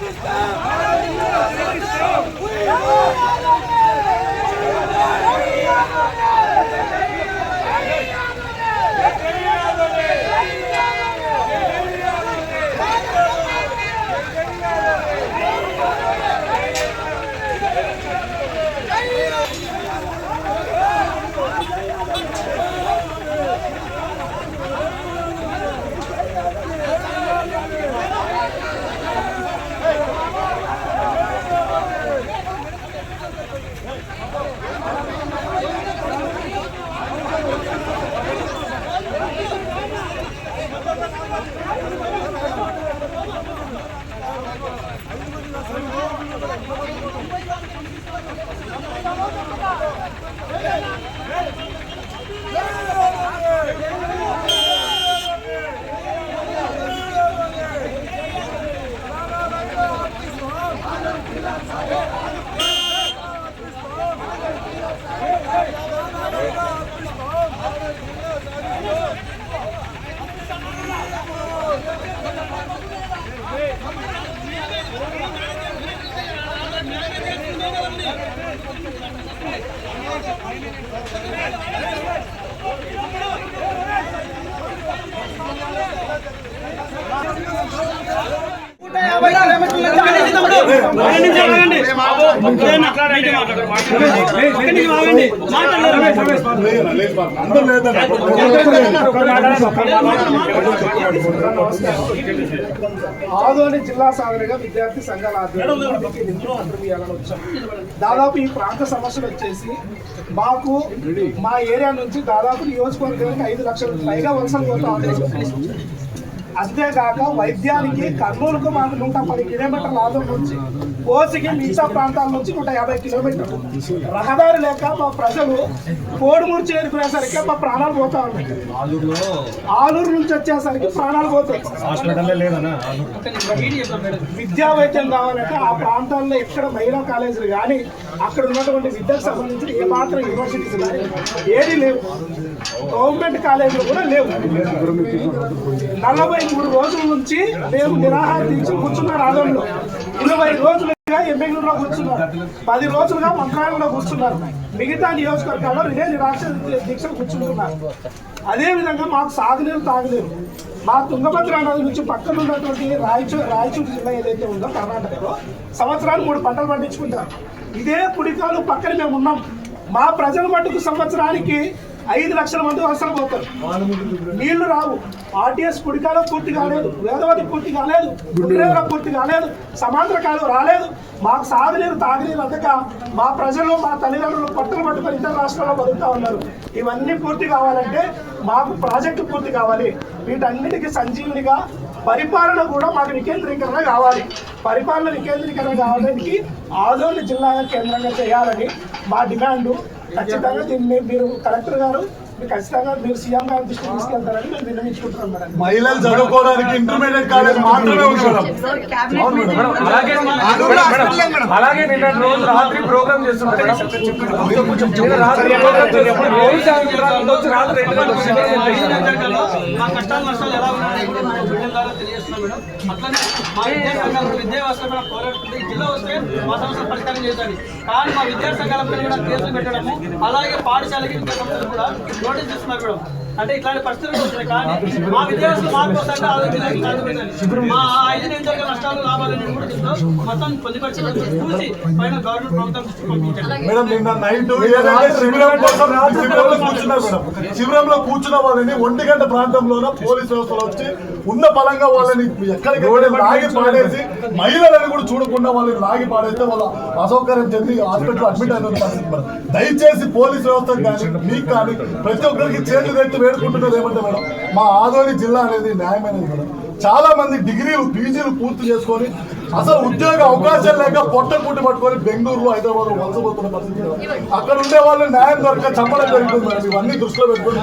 Pakistan! అమ్మా ఆదోని జిల్లా సాధనగా విద్యార్థి సంఘాల ఆధ్వర్యంలో వచ్చాం దాదాపు ఈ ప్రాంత సమస్యలు వచ్చేసి మాకు మా ఏరియా నుంచి దాదాపు నియోజకవర్గానికి ఐదు లక్షల పైగా వలసలు పోతా ఉన్నాయి అంతేకాక వైద్యానికి కర్నూలుకు మాకు నూట పది కిలోమీటర్ల ఆదం నుంచి కోసికి మిగతా ప్రాంతాల నుంచి నూట యాభై కిలోమీటర్లు. రహదారి లేక మా ప్రజలు కోడుమూరు చేరుకునేసరికి మా ప్రాణాలు పోతా ఉన్నాయి. ఆలూరు నుంచి వచ్చేసరికి ప్రాణాలు పోతాయి. విద్యా వైద్యం కావాలంటే ఆ ప్రాంతాల్లో ఎక్కడ మహిళా కాలేజీలు కానీ అక్కడ ఉన్నటువంటి విద్యకు సంబంధించి ఏ మాత్రం యూనివర్సిటీస్ కానీ ఏది లేవు. గవర్నమెంట్ కాలేజీలు కూడా లేవు. నలభై మూడు రోజుల నుంచి మేము నిరాహార దీక్ష కూర్చున్నారు ఆదంలో ఇరవై రోజులుగా ఎమ్మెల్యేలో కూర్చున్నారు. పది రోజులుగా మంత్రాలయంలో కూర్చున్నారు. మిగతా నియోజకవర్గాల్లో ఇదే నిరాశ దీక్షలు కూర్చుంటున్నారు. అదేవిధంగా మాకు సాగునీరు తాగలేరు మా తుంగభద్ర నది నుంచి పక్కన ఉన్నటువంటి రాయచూరు రాయచూరు జిల్లా ఏదైతే ఉందో కర్ణాటకలో సంవత్సరాలు మూడు పంటలు పండించుకుంటారు. ఇదే కుడికాలు పక్కన మేము ఉన్నాం. మా ప్రజల మటుకు సంవత్సరానికి ఐదు లక్షల మంది అవసరం పోతారు. నీళ్ళు రావు. ఆర్టీఎస్ కుడికాలో పూర్తి కాలేదు వేదవతి పూర్తి కాలేదు. గుండ్రేవర పూర్తి కాలేదు. సమాంతర కాలం రాలేదు. మాకు సాగునీరు తాగునీరు అందక మా ప్రజలు మా తల్లిదండ్రులు పట్టులు పట్టుకొని ఇతర రాష్ట్రాల్లో బతుకుతా ఉన్నారు. ఇవన్నీ పూర్తి కావాలంటే మాకు ప్రాజెక్టు పూర్తి కావాలి. వీటన్నిటికీ సంజీవునిగా పరిపాలన కూడా మాకు వికేంద్రీకరణ కావాలి. పరిపాలన వికేంద్రీకరణ కావడానికి ఆదోని జిల్లా కేంద్రంగా చేయాలని మా డిమాండ్. ఖచ్చితంగా దీన్ని మీరు కలెక్టర్ గారు ఖచ్చితంగా మీరు సీఎం గారి దృష్టికి తీసుకెళ్తారని మేము విన్నవించుకుంటున్నాం మేడం. మహిళలు చదువుకోవడానికి ఇంటర్మీడియట్ కాలేజ్ మాత్రమే ఉంది మేడం. అలాగే నిన్న రోజు రాత్రి ప్రోగ్రామ్ చేస్తున్నారు మేడం. నిన్న రాత్రి రాత్రి రెండు గంటలకు సినిమా మా కష్టాలు నష్టాలు ఎలా ఉన్నాయని కూడా మా బిడ్డల ద్వారా తెలియజేస్తున్నాం మేడం. అట్లనే మా విద్యా సంఘాలు విద్యా వ్యవస్థ కూడా పోరాడుతుంది. ఈ జిల్లా వస్తే మా సమస్యలు పరిష్కారం చేయాలి కానీ మా విద్యా సంఘాల పైన కూడా కేసులు పెట్టడము అలాగే పాఠశాలకి విద్యా సంస్థలు కూడా What is this, my brother? అంటే ఇట్లాంటి పరిస్థితులు వస్తున్నాయి కానీ మా విద్యా వ్యవస్థ మార్పు వస్తుంటే ఆలోచించాలి మా ఐదు నియోజకవర్గ నష్టాలు లాభాలని కూడా చెప్తాం మొత్తం పొందుపరిచి చూసి పైన గవర్నమెంట్ ప్రభుత్వం పంపించండి. కోసం శిబిరంలో కూర్చున్నారు మేడం. శిబిరంలో కూర్చున్న వాళ్ళని ఒంటి గంట ప్రాంతంలోన పోలీస్ వ్యవస్థలో వచ్చి ఉన్న పలంగా వాళ్ళని ఎక్కడికి లాగి పాడేసి మహిళలను కూడా చూడకుండా వాళ్ళని లాగి పాడేస్తే వాళ్ళ అసౌకర్యం చెంది హాస్పిటల్ అడ్మిట్ అయిన దయచేసి పోలీస్ వ్యవస్థ కానీ మీకు కానీ ప్రతి ఒక్కరికి చేతులు ఎత్తి వేడుకుంటున్నది ఏమంటే మేడం మా ఆదోని జిల్లా అనేది న్యాయమైనది మేడం. చాలా మంది డిగ్రీలు పీజీలు పూర్తి చేసుకొని అసలు ఉద్యోగ అవకాశం లేక పొట్ట పుట్టి పట్టుకొని బెంగళూరులో హైదరాబాద్ వలసపోతున్న పరిస్థితి అక్కడ ఉండే వాళ్ళు న్యాయం దొరక చంపడం జరుగుతుంది మేడం. ఇవన్నీ దృష్టిలో పెట్టుకుని